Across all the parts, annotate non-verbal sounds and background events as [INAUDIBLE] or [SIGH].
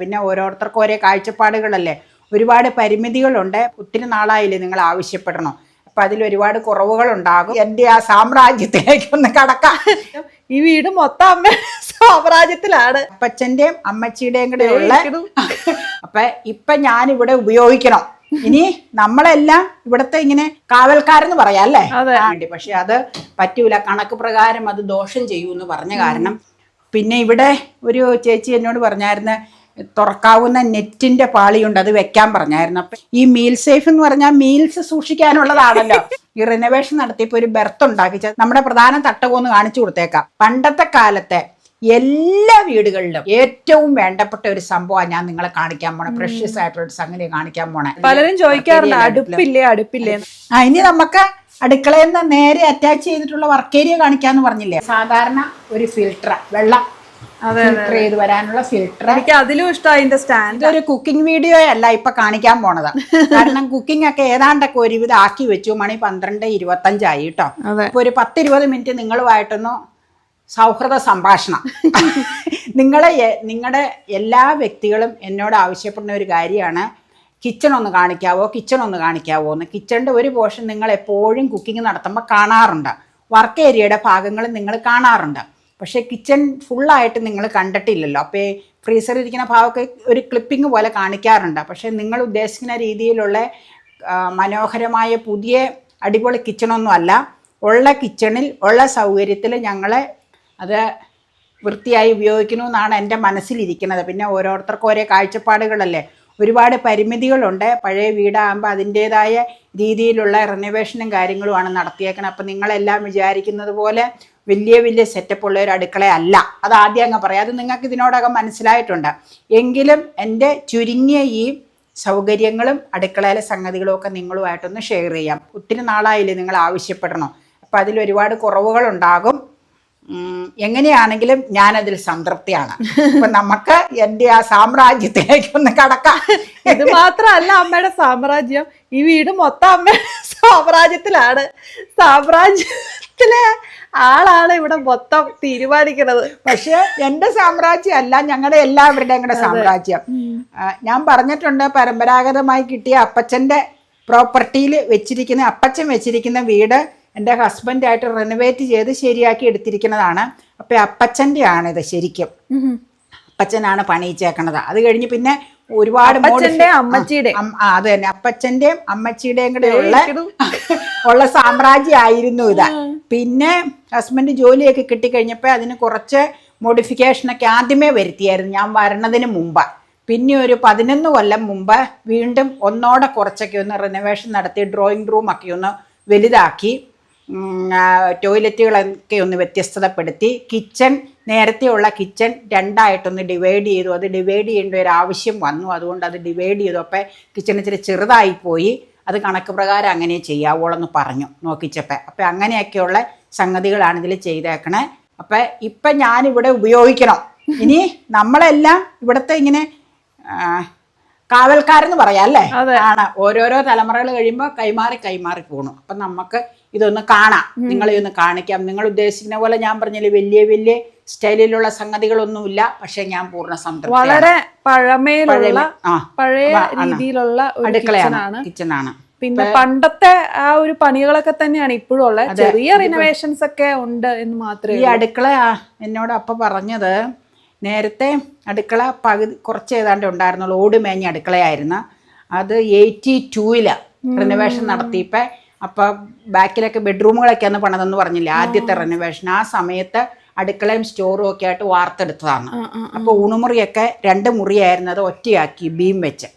പിന്നെ ഓരോരുത്തർക്കും ഓരോ കാഴ്ചപ്പാടുകളല്ലേ. ഒരുപാട് പരിമിതികളുണ്ട്. ഒത്തിരി നാളായില്ലേ നിങ്ങൾ ആവശ്യപ്പെടണം. അപ്പം അതിൽ ഒരുപാട് കുറവുകളുണ്ടാകും. എന്റെ ആ സാമ്രാജ്യത്തിലേക്ക് ഒന്ന് കടക്കാം ഈ വീട് മൊത്തം അമ്മ സാമ്രാജ്യത്തിലാണ്. അപ്പച്ചന്റെയും അമ്മച്ചിയുടെയും കൂടെ ഉള്ള അപ്പം ഇപ്പൊ ഞാൻ ഇവിടെ ഉപയോഗിക്കണം. ഇനി നമ്മളെല്ലാം ഇവിടുത്തെ ഇങ്ങനെ കാവൽക്കാരെന്ന് പറയാം അല്ലേ? വേണ്ടി പക്ഷെ അത് പറ്റൂല. കണക്ക് പ്രകാരം അത് ദോഷം ചെയ്യൂ എന്ന് പറഞ്ഞ കാരണം. പിന്നെ ഇവിടെ ഒരു ചേച്ചി എന്നോട് പറഞ്ഞായിരുന്നു തുറക്കാവുന്ന നെറ്റിന്റെ പാളിയുണ്ട് അത് വെക്കാൻ പറഞ്ഞായിരുന്നു. അപ്പൊ ഈ മീൽ സേഫ് എന്ന് പറഞ്ഞാൽ മീൽസ് സൂക്ഷിക്കാനുള്ളതാണല്ലോ. ഈ റിനോവേഷൻ നടത്തിയപ്പോ ഒരു ബെർത്ത് ഉണ്ടാക്കി നമ്മുടെ പ്രധാന തട്ടകോന്ന് കാണിച്ചു കൊടുത്തേക്കാം. പണ്ടത്തെ കാലത്തെ എല്ലാ വീടുകളിലും ഏറ്റവും വേണ്ടപ്പെട്ട ഒരു സംഭവമാണ് ഞാൻ നിങ്ങളെ കാണിക്കാൻ പോണേ. പ്രഷ്യസ് ആയിട്ടുള്ള സംഗതി കാണിക്കാൻ പോണേ. പലരും ചോദിക്കാറുണ്ട് അടുപ്പില്ലേ അടുപ്പില്ലേ ആ ഇനി നമുക്ക് അടുക്കളയിൽ നിന്ന് നേരെ അറ്റാച്ച് ചെയ്തിട്ടുള്ള വർക്ക് ഏരിയ കാണിക്കാന്ന് പറഞ്ഞില്ലേ? സാധാരണ ഒരു ഫിൽട്ടർ വെള്ളം. ഫിൽട്ടർ ചെയ്ത് വരാനുള്ള ഫിൽട്ടർ എനിക്ക് അതിലും ഇഷ്ടം അതിന്റെ സ്റ്റാൻഡ് ഒരു കുക്കിംഗ് വീഡിയോ അല്ല ഇപ്പൊ കാണിക്കാൻ പോണതാ. [LAUGHS] കാരണം കുക്കിംഗ് ഒക്കെ ഏതാണ്ടൊക്കെ ഒരുവിധം ആക്കി വെച്ചു മണി പന്ത്രണ്ട് ഇരുപത്തഞ്ചായി കേട്ടോ ഇപ്പൊ ഒരു പത്തിരുപത് മിനിറ്റ് നിങ്ങളുമായിട്ടൊന്ന് സൗഹൃദ സംഭാഷണം. [LAUGHS] നിങ്ങളെ നിങ്ങളുടെ എല്ലാ വ്യക്തികളും എന്നോട് ആവശ്യപ്പെടുന്ന ഒരു കാര്യമാണ്. കിച്ചൺ ഒന്ന് കാണിക്കാവോ കിച്ചൺ ഒന്ന് കാണിക്കാവോ എന്ന്. കിച്ചണിന്റെ ഒരു പോർഷൻ നിങ്ങൾ എപ്പോഴും കുക്കിംഗ് നടത്തുമ്പോൾ കാണാറുണ്ട് വർക്ക് ഏരിയയുടെ ഭാഗങ്ങളും നിങ്ങൾ കാണാറുണ്ട്. പക്ഷേ കിച്ചൺ ഫുള്ളായിട്ട് നിങ്ങൾ കണ്ടിട്ടില്ലല്ലോ. അപ്പോൾ ഫ്രീസറിൽ ഇരിക്കുന്ന ഭാഗമൊക്കെ ഒരു ക്ലിപ്പിംഗ് പോലെ കാണിക്കാറുണ്ട്. പക്ഷേ നിങ്ങൾ ഉദ്ദേശിക്കുന്ന രീതിയിലുള്ള മനോഹരമായ പുതിയ അടിപൊളി കിച്ചണൊന്നും അല്ല ഉള്ള കിച്ചണിൽ ഉള്ള സൗകര്യത്തിൽ ഞങ്ങൾ അത് വൃത്തിയായി ഉപയോഗിക്കുന്നു എന്നാണ് എന്റെ മനസ്സിലിരിക്കുന്നത്. പിന്നെ ഓരോരുത്തർക്കും ഓരോ കാഴ്ചപ്പാടുകളല്ലേ. ഒരുപാട് പരിമിതികളുണ്ട്. പഴയ വീടാകുമ്പോൾ അതിന്റേതായ രീതിയിലുള്ള റിനോവേഷനും കാര്യങ്ങളുമാണ് നടത്തിയേക്കണം അപ്പം നിങ്ങളെല്ലാം വിചാരിക്കുന്നത് പോലെ വലിയ വലിയ സെറ്റപ്പ് ഉള്ള ഒരു അടുക്കളയല്ല അത് ആദ്യം അങ്ങ് പറയാം. അത് നിങ്ങൾക്ക് ഇതിനോടകം മനസ്സിലായിട്ടുണ്ട്. എങ്കിലും എന്റെ ചുരുങ്ങിയ ഈ സൗകര്യങ്ങളും അടുക്കളയിലെ സംഗതികളും ഒക്കെ നിങ്ങളുമായിട്ടൊന്ന് ഷെയർ ചെയ്യാം. ഒത്തിരി നാളായില്ലേ നിങ്ങൾ ആവശ്യപ്പെടണം? അപ്പം അതിൽ ഒരുപാട് കുറവുകളുണ്ടാകും എങ്ങനെയാണെങ്കിലും ഞാനതിൽ സംതൃപ്തിയാണ്. അപ്പൊ നമുക്ക് എന്റെ ആ സാമ്രാജ്യത്തിലേക്ക് ഒന്ന് കടക്കാം. ഇത് മാത്രമല്ല അമ്മയുടെ സാമ്രാജ്യം. ഈ വീട് മൊത്തം അമ്മയുടെ സാമ്രാജ്യത്തിലാണ്. സാമ്രാജ്യത്തിലെ ആളാണ് ഇവിടെ മൊത്തം തീരുമാനിക്കുന്നത്. പക്ഷേ എന്റെ സാമ്രാജ്യം അല്ല ഞങ്ങളുടെ എല്ലാവരുടെയും കൂടെ സാമ്രാജ്യം. ഞാൻ പറഞ്ഞിട്ടുണ്ട് പരമ്പരാഗതമായി കിട്ടിയ അപ്പച്ചന്റെ പ്രോപ്പർട്ടിയിൽ വെച്ചിരിക്കുന്ന അപ്പച്ചൻ വെച്ചിരിക്കുന്ന വീട് എന്റെ ഹസ്ബൻഡായിട്ട് റിനോവേറ്റ് ചെയ്ത് ശരിയാക്കി എടുത്തിരിക്കുന്നതാണ്. അപ്പം അപ്പച്ചന്റെ ആണിത് ശരിക്കും അപ്പച്ചനാണ് പണിയിച്ചേക്കണത് അത് കഴിഞ്ഞ് പിന്നെ ഒരുപാട് അപ്പച്ചന്റെ അമ്മച്ചിയുടെ. അത് തന്നെ. അപ്പച്ചന്റെയും അമ്മച്ചിയുടെയും കൂടെ ഉള്ള. [LAUGHS] ഉള്ള സാമ്രാജ്യമായിരുന്നു ഇത്. പിന്നെ ഹസ്ബൻഡ് ജോലിയൊക്കെ കിട്ടിക്കഴിഞ്ഞപ്പോൾ അതിന് കുറച്ച് മോഡിഫിക്കേഷനൊക്കെ ആദ്യമേ വരുത്തിയായിരുന്നു ഞാൻ വരണതിന് മുമ്പ്. പിന്നെ ഒരു പതിനൊന്ന് കൊല്ലം മുമ്പ് വീണ്ടും ഒന്നോടെ കുറച്ചൊക്കെ ഒന്ന് റിനോവേഷൻ നടത്തി ഡ്രോയിങ് റൂമൊക്കെ ഒന്ന് വലുതാക്കി ടോയ്ലറ്റുകളൊക്കെ ഒന്ന് വ്യത്യസ്തതപ്പെടുത്തി കിച്ചൺ നേരത്തെയുള്ള കിച്ചൺ രണ്ടായിട്ടൊന്ന് ഡിവൈഡ് ചെയ്തു. അത് ഡിവൈഡ് ചെയ്യേണ്ട ഒരു ആവശ്യം വന്നു. അതുകൊണ്ട് അത് ഡിവൈഡ് ചെയ്തു. അപ്പോൾ കിച്ചൺ ഇച്ചിരി ചെറുതായി പോയി. അത് കണക്ക് പ്രകാരം അങ്ങനെ ചെയ്യാവോളെന്ന് പറഞ്ഞു. നോക്കിച്ചപ്പോൾ അപ്പം അങ്ങനെയൊക്കെയുള്ള സംഗതികളാണ് ഇതിൽ ചെയ്തേക്കണേ. അപ്പം ഇപ്പം ഞാനിവിടെ ഉപയോഗിക്കണം. ഇനി നമ്മളെല്ലാം ഇവിടുത്തെ ഇങ്ങനെ കാവൽക്കാരെന്ന് പറയാം അല്ലേ? ആണ്. ഓരോരോ തലമുറകൾ കഴിയുമ്പോൾ കൈമാറി കൈമാറി പോകണം അപ്പം നമുക്ക് ഇതൊന്ന് കാണാം. നിങ്ങളെ ഒന്ന് കാണിക്കാം. നിങ്ങൾ ഉദ്ദേശിക്കുന്ന പോലെ ഞാൻ പറഞ്ഞില്ലേ വലിയ വലിയ സ്റ്റൈലിലുള്ള സംഗതികളൊന്നുമില്ല. പക്ഷെ ഞാൻ പൂർണ സംതൃപ്തി വളരെ പഴമയിലുള്ള പഴയ രീതിയിലുള്ള അടുക്കളയാണ് കിച്ചണാണ് പിന്നെ പണ്ടത്തെ ആ ഒരു പണികളൊക്കെ തന്നെയാണ് ഇപ്പോഴും ഉള്ളത് ചെറിയ റിനോവേഷൻസ് ഒക്കെ ഉണ്ട് എന്ന് മാത്രമേ ഈ അടുക്കള എന്നോട് അപ്പ പറഞ്ഞത് നേരത്തെ അടുക്കള പകുതി കുറച്ച് ഏതാണ്ട് ഉണ്ടായിരുന്നുള്ളൂ. ഓട് മേഞ്ഞ അടുക്കളയായിരുന്നു. അത് എയ്റ്റി ടൂവിൽ റിനോവേഷൻ നടത്തിയപ്പോൾ അപ്പം ബാക്കിലൊക്കെ ബെഡ്റൂമുകളൊക്കെയാണ് പണിതെന്ന് പറഞ്ഞില്ല? ആദ്യത്തെ റെനോവേഷൻ ആ സമയത്ത് അടുക്കളയും സ്റ്റോറും ഒക്കെ ആയിട്ട് വാർത്തെടുത്തതാണ്. അപ്പൊ ഊണുമുറിയൊക്കെ രണ്ട് മുറിയായിരുന്നു അത് ഒറ്റയാക്കി ബീം വെച്ച്.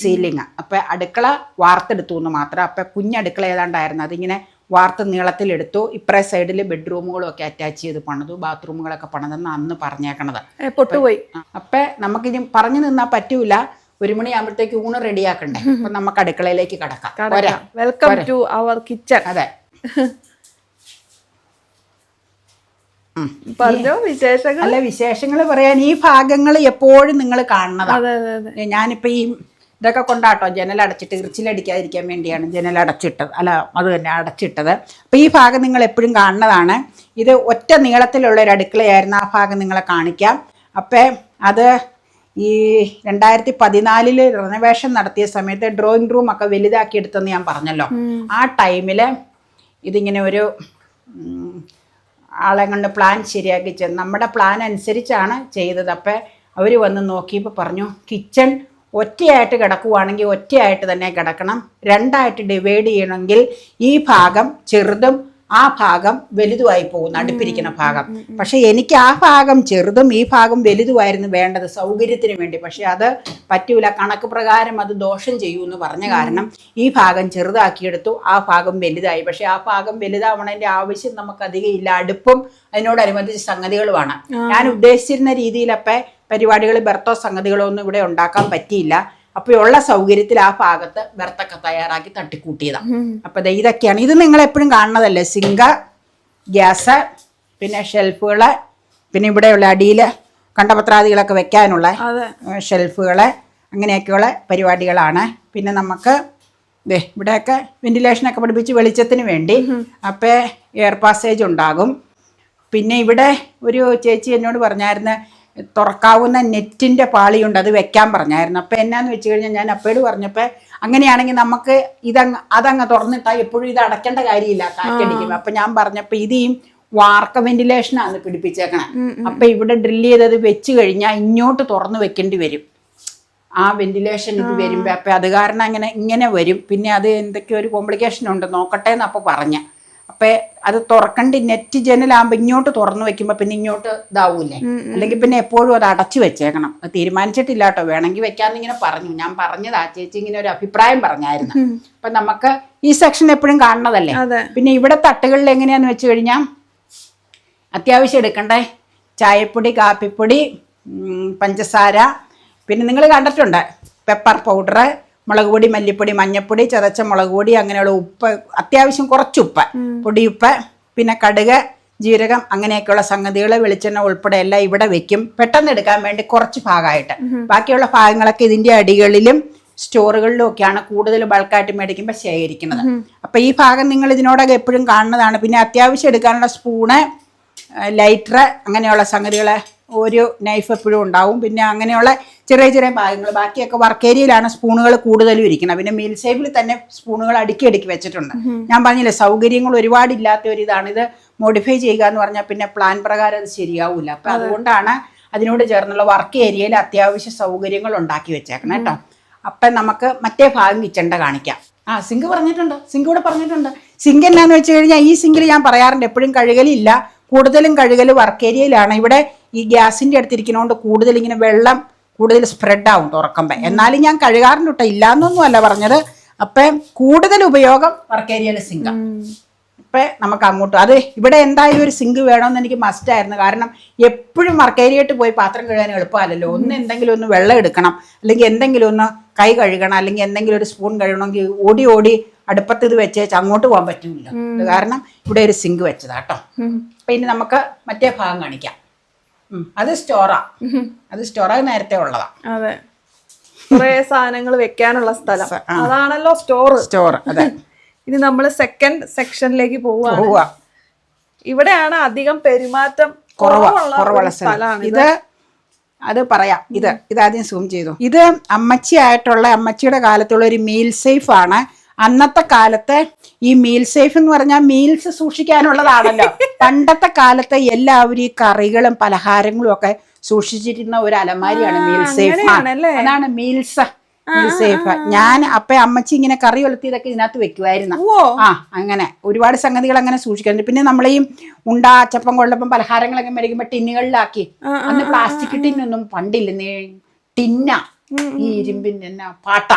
സീലിങ് അപ്പൊ അടുക്കള വാർത്തെടുത്തു എന്ന് മാത്രം. അപ്പൊ കുഞ്ഞടുക്കള ഏതാണ്ടായിരുന്നു? അതിങ്ങനെ വാർത്ത നീളത്തിലെടുത്തു ഇപ്പറേ സൈഡിൽ ബെഡ്റൂമുകളും ഒക്കെ അറ്റാച്ച് ചെയ്ത് പണിതു. ബാത്റൂമുകളൊക്കെ പണിതെന്ന് അന്ന് പറഞ്ഞേക്കണത്. പൊട്ടുപോയി. അപ്പൊ നമുക്കിനി പറഞ്ഞു നിന്നാൽ പറ്റൂല. ഒരു മണിയാകുമ്പോഴത്തേക്ക് ഊണ് റെഡിയാക്കണ്ടേ? അപ്പൊ നമുക്ക് അടുക്കളയിലേക്ക് കടക്കാം. വെൽക്കം ടു അവർ കിച്ചൺ അതെ. [LAUGHS] പറഞ്ഞോ വിശേഷങ്ങൾ? അല്ല വിശേഷങ്ങൾ പറയാൻ ഈ ഭാഗങ്ങൾ എപ്പോഴും നിങ്ങൾ കാണണതാണ് ഞാനിപ്പോൾ ഈ ഇതൊക്കെ കൊണ്ടാട്ടോ ജനൽ അടച്ചിട്ട് ഇറിച്ചിലടിക്കാതിരിക്കാൻ വേണ്ടിയാണ് ജനൽ അടച്ചിട്ടത്. അല്ല അത് തന്നെ അടച്ചിട്ടത്. അപ്പോൾ ഈ ഭാഗം നിങ്ങൾ എപ്പോഴും കാണുന്നതാണ്. ഇത് ഒറ്റ നീളത്തിലുള്ള ഒരു അടുക്കളയായിരുന്നു. ആ ഭാഗം നിങ്ങളെ കാണിക്കാം. അപ്പോൾ അത് ഈ രണ്ടായിരത്തി പതിനാലിൽ റിനോവേഷൻ നടത്തിയ സമയത്ത് ഡ്രോയിങ് റൂം ഒക്കെ വലുതാക്കി എടുത്തെന്ന് ഞാൻ പറഞ്ഞല്ലോ. ആ ടൈമിൽ ഇതിങ്ങനെ ഒരു ആളെ കൊണ്ട് പ്ലാൻ ശരിയാക്കി ചെന്ന് നമ്മുടെ പ്ലാൻ അനുസരിച്ചാണ് ചെയ്തത്. അപ്പം അവർ വന്ന് നോക്കിയപ്പോൾ പറഞ്ഞു കിച്ചൺ ഒറ്റയായിട്ട് കിടക്കുവാണെങ്കിൽ ഒറ്റയായിട്ട് തന്നെ കിടക്കണം. രണ്ടായിട്ട് ഡിവൈഡ് ചെയ്യണമെങ്കിൽ ഈ ഭാഗം ചെറുതും ആ ഭാഗം വലുതുമായി പോകും അടുപ്പിരിക്കുന്ന ഭാഗം. പക്ഷെ എനിക്ക് ആ ഭാഗം ചെറുതും ഈ ഭാഗം വലുതുമായിരുന്നു വേണ്ടത് സൗകര്യത്തിന് വേണ്ടി. പക്ഷെ അത് പറ്റൂല. കണക്ക് പ്രകാരം അത് ദോഷം ചെയ്യൂ എന്ന് പറഞ്ഞ കാരണം ഈ ഭാഗം ചെറുതാക്കിയെടുത്തു ആ ഭാഗം വലുതായി. പക്ഷെ ആ ഭാഗം വലുതാവണതിന്റെ ആവശ്യം നമുക്ക് അധികം ഇല്ല. അടുപ്പും അതിനോടനുബന്ധിച്ച് സംഗതികളുമാണ്. ഞാൻ ഉദ്ദേശിച്ചിരുന്ന രീതിയിലപ്പെ പരിപാടികൾ ബർത്തോ സംഗതികളോ ഒന്നും ഇവിടെ ഉണ്ടാക്കാൻ പറ്റിയില്ല. അപ്പോൾ ഉള്ള സൗകര്യത്തിൽ ആ ഭാഗത്ത് ബെർത്തൊക്കെ തയ്യാറാക്കി തട്ടിക്കൂട്ടിയതാണ് അപ്പോൾ ദേ ഇതൊക്കെയാണ്. ഇത് നിങ്ങൾ എപ്പോഴും കാണുന്നതല്ലേ? സിങ്ക ഗ്യാസ് പിന്നെ ഷെൽഫുകൾ പിന്നെ ഇവിടെയുള്ള അടിയിൽ കണ്ടപത്രാദികളൊക്കെ വെക്കാനുള്ള ഷെൽഫുകൾ ഷെൽഫുകൾ അങ്ങനെയൊക്കെയുള്ള പരിപാടികളാണ്. പിന്നെ നമുക്ക് ദേ ഇവിടെയൊക്കെ വെന്റിലേഷനൊക്കെ പഠിപ്പിച്ച് വെളിച്ചത്തിന് വേണ്ടി അപ്പോൾ എയർ പാസേജ് ഉണ്ടാകും. പിന്നെ ഇവിടെ ഒരു ചേച്ചി എന്നോട് പറഞ്ഞായിരുന്നു തുറക്കാവുന്ന നെറ്റിന്റെ പാളിയുണ്ട് അത് വെക്കാൻ പറഞ്ഞായിരുന്നു. അപ്പോൾ എന്നാന്ന് വെച്ച് കഴിഞ്ഞാൽ ഞാൻ അപ്പോഴും പറഞ്ഞപ്പോൾ അങ്ങനെയാണെങ്കിൽ നമുക്ക് ഇതങ്ങ് അതങ്ങ് തുറന്നിട്ടാൽ എപ്പോഴും ഇത് അടയ്ക്കേണ്ട കാര്യമില്ല കാറ്റടിക്കും അപ്പം ഞാൻ പറഞ്ഞപ്പോൾ ഇത് ഈ വാർക്ക വെന്റിലേഷനാണ് പിടിപ്പിച്ചേക്കണം. അപ്പം ഇവിടെ ഡ്രില്ല് ചെയ്തത് വെച്ച് കഴിഞ്ഞാൽ ഇങ്ങോട്ട് തുറന്നു വെക്കേണ്ടി വരും. ആ വെന്റിലേഷൻ ഇത് വരുമ്പോൾ അപ്പം അത് കാരണം അങ്ങനെ ഇങ്ങനെ വരും. പിന്നെ അത് എന്തൊക്കെ ഒരു കോംപ്ലിക്കേഷൻ ഉണ്ട് നോക്കട്ടെ എന്ന് അപ്പോൾ പറഞ്ഞ. അപ്പം അത് തുറക്കണ്ടി നെറ്റ് ജനലാകുമ്പോൾ ഇങ്ങോട്ട് തുറന്നു വെക്കുമ്പോൾ പിന്നെ ഇങ്ങോട്ട് ഇതാവൂലേ അല്ലെങ്കിൽ പിന്നെ എപ്പോഴും അത് അടച്ചു വെച്ചേക്കണം. അത് തീരുമാനിച്ചിട്ടില്ല കേട്ടോ. വേണമെങ്കിൽ വെക്കാന്ന് ഇങ്ങനെ പറഞ്ഞു. ഞാൻ പറഞ്ഞത്. ആ ചേച്ചി ഇങ്ങനെ ഒരു അഭിപ്രായം പറഞ്ഞായിരുന്നു. അപ്പൊ നമുക്ക് ഈ സെക്ഷൻ എപ്പോഴും കാണണതല്ലേ? പിന്നെ ഇവിടെ തട്ടുകളിൽ എങ്ങനെയാന്ന് വെച്ച് കഴിഞ്ഞാൽ അത്യാവശ്യം എടുക്കണ്ടേ? ചായപ്പൊടി കാപ്പിപ്പൊടി പഞ്ചസാര. പിന്നെ നിങ്ങൾ കണ്ടിട്ടുണ്ട്? പെപ്പർ പൗഡർ മുളക് പൊടി മല്ലിപ്പൊടി മഞ്ഞപ്പൊടി ചതച്ച മുളക് പൊടി അങ്ങനെയുള്ള ഉപ്പ് അത്യാവശ്യം കുറച്ച് ഉപ്പ്. പൊടിയുപ്പ് പിന്നെ കടുക് ജീരകം അങ്ങനെയൊക്കെയുള്ള സംഗതികൾ വെളിച്ചെണ്ണ ഉൾപ്പെടെ എല്ലാം ഇവിടെ വെക്കും. പെട്ടെന്ന് എടുക്കാൻ വേണ്ടി കുറച്ച് ഭാഗമായിട്ട് ബാക്കിയുള്ള ഭാഗങ്ങളൊക്കെ ഇതിന്റെ അടികളിലും സ്റ്റോറുകളിലും ഒക്കെയാണ് കൂടുതൽ ബൾക്കായിട്ട് മേടിക്കുമ്പോൾ ശേഖരിക്കുന്നത്. അപ്പൊ ഈ ഭാഗം നിങ്ങൾ ഇതിനോടൊക്കെ എപ്പോഴും കാണുന്നതാണ്. പിന്നെ അത്യാവശ്യം എടുക്കാനുള്ള സ്പൂണ് ലൈറ്റർ അങ്ങനെയുള്ള സംഗതികൾ ഒരു നൈഫ് എപ്പോഴും ഉണ്ടാവും. പിന്നെ അങ്ങനെയുള്ള ചെറിയ ചെറിയ ഭാഗങ്ങൾ. ബാക്കിയൊക്കെ വർക്ക് ഏരിയയിലാണ് സ്പൂണുകൾ കൂടുതലും ഇരിക്കുന്നത്. പിന്നെ മീൽ സേഫിൽ തന്നെ സ്പൂണുകൾ അടുക്കി അടുക്കി വെച്ചിട്ടുണ്ട്. ഞാൻ പറഞ്ഞില്ലേ സൗകര്യങ്ങൾ ഒരുപാട് ഇല്ലാത്ത ഒരു ഇതാണ്. ഇത് മോഡിഫൈ ചെയ്യുക എന്ന് പറഞ്ഞാൽ പിന്നെ പ്ലാൻ പ്രകാരം അത് ശരിയാവില്ല അപ്പം അതുകൊണ്ടാണ് അതിനോട് ചേർന്നുള്ള വർക്ക് ഏരിയയിൽ അത്യാവശ്യ സൗകര്യങ്ങൾ ഉണ്ടാക്കി വെച്ചേക്കണം കേട്ടോ അപ്പം നമുക്ക് മറ്റേ ഭാഗം കിച്ചണ്ട കാണിക്കാം. ആ സിങ്ക് പറഞ്ഞിട്ടുണ്ട്. സിങ്ക് ഇവിടെ പറഞ്ഞിട്ടുണ്ട്. സിങ്ക് എന്നാന്ന് വെച്ച് കഴിഞ്ഞാൽ ഈ സിങ്കിൽ ഞാൻ പറയാറുണ്ട് എപ്പോഴും കഴുകലില്ല. കൂടുതലും കഴുകൽ വർക്ക് ഏരിയയിലാണ് ഇവിടെ ഈ ഗ്യാസിന്റെ അടുത്തിരിക്കുന്നതുകൊണ്ട് കൂടുതൽ ഇങ്ങനെ വെള്ളം കൂടുതൽ സ്പ്രെഡ് ആവും തുറക്കുമ്പോൾ എന്നാലും ഞാൻ കഴുകാറുണ്ട് കേട്ടോ ഇല്ലാന്നൊന്നും അല്ല പറഞ്ഞത്. അപ്പം കൂടുതൽ ഉപയോഗം വർക്ക് ഏരിയയിൽ സിങ്കാണ് ഇപ്പം നമുക്ക് അങ്ങോട്ട് അത് ഇവിടെ എന്തായാലും ഒരു സിങ്ക് വേണമെന്ന് എനിക്ക് മസ്റ്റായിരുന്നു കാരണം എപ്പോഴും വർക്കേരിയായിട്ട് പോയി പാത്രം കഴുകാൻ എളുപ്പമല്ലല്ലോ. ഒന്ന് എന്തെങ്കിലും ഒന്ന് വെള്ളം എടുക്കണം. അല്ലെങ്കിൽ എന്തെങ്കിലും ഒന്ന് കൈ കഴുകണം. അല്ലെങ്കിൽ എന്തെങ്കിലും ഒരു സ്പൂൺ കഴുകണമെങ്കിൽ ഓടി ഓടി അടുപ്പത്ത് ഇത് വെച്ചേച്ച് അങ്ങോട്ട് പോകാൻ പറ്റില്ല കാരണം ഇവിടെ ഒരു സിങ്ക് വെച്ചതാ കേട്ടോ അപ്പൊ ഇനി നമുക്ക് മറ്റേ ഭാഗം കാണിക്കാം. അത് സ്റ്റോറാ. അത് സ്റ്റോറാ നേരത്തെ ഉള്ളതാ. അതെ. കുറേ സാധനങ്ങൾ വെക്കാനുള്ള സ്ഥലം. അതാണല്ലോ സ്റ്റോർ സ്റ്റോർ അതെ. ഇനി നമ്മൾ സെക്കൻഡ് സെക്ഷനിലേക്ക് പോവാണ്. പോവാ. ഇവിടെയാണ് അധികം പെരുമാറ്റം കുറവുള്ള സ്ഥലമാണ് ഇത്. അത് പറയാം. ഇത് ഇതാദ്യം സൂം ചെയ്തു. ഇത് അമ്മച്ചി ആയിട്ടുള്ള അമ്മച്ചിയുടെ കാലത്തുള്ള ഒരു മീൽ സേഫ് ആണ്. അന്നത്തെ കാലത്തെ ഈ മീൽ സേഫ് എന്ന് പറഞ്ഞാൽ മീൽസ് സൂക്ഷിക്കാനുള്ളതാണല്ലോ. പണ്ടത്തെ കാലത്തെ എല്ലാവരും ഈ കറികളും പലഹാരങ്ങളും ഒക്കെ സൂക്ഷിച്ചിരുന്ന ഒരു അലമാരിയാണ് മീൽ സേഫ്? അതാണ് മീൽസ് മീൽ സേഫ് ഞാൻ അപ്പൊ അമ്മച്ചി ഇങ്ങനെ കറി ഒലത്തിയതൊക്കെ ഇതിനകത്ത് വെക്കുമായിരുന്നു ആ അങ്ങനെ. ഒരുപാട് സംഗതികൾ അങ്ങനെ സൂക്ഷിക്കാറുണ്ട്. പിന്നെ നമ്മളെയും ഉണ്ടാ അച്ചപ്പം കൊള്ളപ്പം പലഹാരങ്ങളൊക്കെ മേടിക്കുമ്പോ ടിന്നുകളിലാക്കി. അന്ന് പ്ലാസ്റ്റിക് ടിന്നൊന്നും പണ്ടില്ല. ടിന്ന. ഈ ഇരുമ്പിന്റെ തന്നെ പാട്ട.